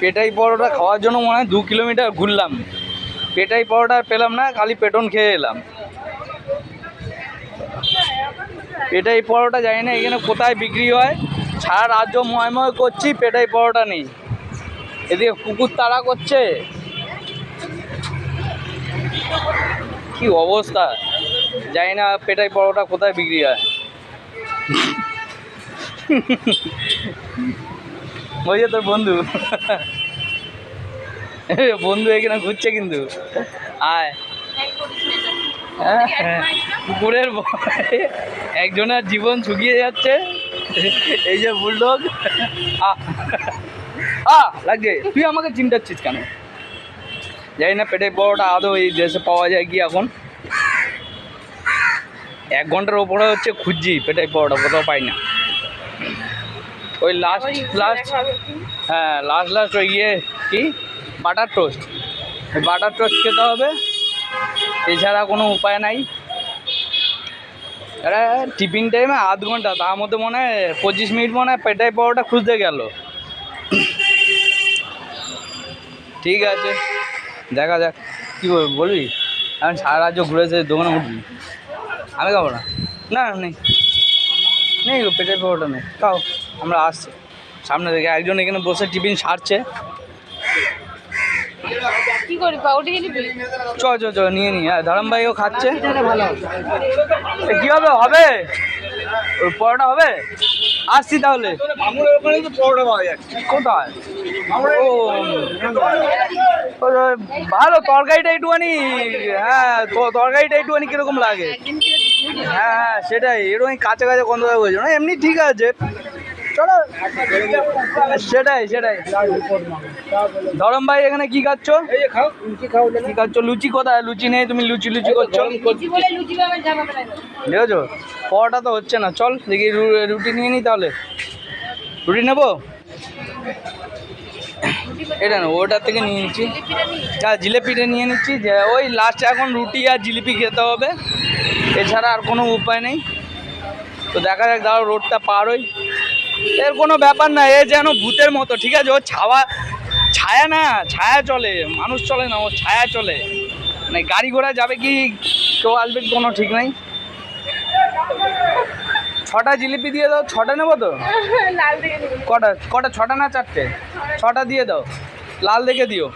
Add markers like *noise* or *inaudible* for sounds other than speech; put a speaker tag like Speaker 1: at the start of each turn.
Speaker 1: পেটাই পরোটা খাওয়ার জন্য মনে হয় দু কিলোমিটার ঘুরলাম। পেটাই পরোটা পেলাম না, খালি পেটন খেয়ে এলাম। পেটাই পরোটা জানি না এখানে কোথায় বিক্রি হয়। সারা রাজ্য ময়ময় করছি, পেটাই পরোটা নেই। এদিকে কুকুর তাড়া করছে। কি অবস্থা? জানি না পেটাই পরোটা কোথায় বিক্রি হয়। ওই যে তোর বন্ধু। বন্ধু এখানে ঘুরছে কিন্তু। আয়। কুকুরের একজনের জীবন শুকিয়ে যাচ্ছে। এই যে বুলডগ। আ। আ, লাগছে। তুই আমাকে চিন্তাচ্ছিস কেন? জানি না, পেটের পরোটা আদৌ এই দেশে পাওয়া যায় কি এখন। এক ঘণ্টার ওপরে হচ্ছে খুঁজছি, পেটের পরোটা কোথাও পাই না। ওই লাস্ট লাস্ট হ্যাঁ লাস্ট লাস্ট ওই গিয়ে কি? বাটার টোস্ট বাটার টোস্ট খেতে হবে। এছাড়া কোনো উপায় নাই। আরে টিফিন টাইমে আধ ঘণ্টা। তার মধ্যে মনে হয় পঁচিশ মিনিট মনে হয় পেটাই পাওয়াটা খুঁজতে গেল। ঠিক আছে। দেখা যাক। কী বলবি বলবি? এখন সারা রাজ্য ঘুরেছে দোকানে উঠবি। আমি খাব না। না নেই। নেই পেটের পাওয়াটা নেই। তাও আমরা আসছি। সামনে থেকে একজন এখানে বসে টিফিন সারছে।
Speaker 2: কি করি পাউডি নিবি?
Speaker 1: চ চ চ নিয়ে নি। হ্যাঁ ধরম ভাইও খাচ্ছে। কি হবে পরোটা হবে? আসছি তাহলে। কোথায়? ভালো তরকারিটা একটুখানি হ্যাঁ তো- তরকারিটা একটুখানি কীরকম লাগে? হ্যাঁ হ্যাঁ সেটাই। এরকম কাছে কাছে গন্ধ বলছো না? এমনি ঠিক আছে। চলো। সেটাই সেটাই। ধরম ভাই এখানে কি খাচ্ছ? কি খাচ্ছ? লুচি কোথায়? লুচি নেই তুমি লুচি লুচি করছ?
Speaker 2: বাবার
Speaker 1: দেখেছ পরোটা তো হচ্ছে না। চল দেখি রুটি নিয়ে নিই তাহলে। রুটি নেব? এটা না ওটার থেকে নিয়ে নিচ্ছি। হ্যাঁ জিলেপিটা নিয়ে নিচ্ছি, যে ওই লাস্টে এখন রুটি আর জিলিপি খেতে হবে। এছাড়া আর কোনো উপায় নেই। তো দেখা যাক, দাঁড়াও, রোডটা পার হই। এর কোনো ব্যাপার না, এ যেন ভূতের মতো, ঠিক আছে? ও ছাওয়া, ছায়া না, ছায়া চলে, মানুষ চলে না, ও ছায়া চলে। মানে গাড়ি ঘোড়া যাবে কি, কেউ আসবে কোনো ঠিক নাই। ছটা জিলিপি দিয়ে দাও ছটা নেব তো? *laughs* কটা কটা ছটা না চারটে? ছটা দিয়ে দাও লাল দেখে দিও।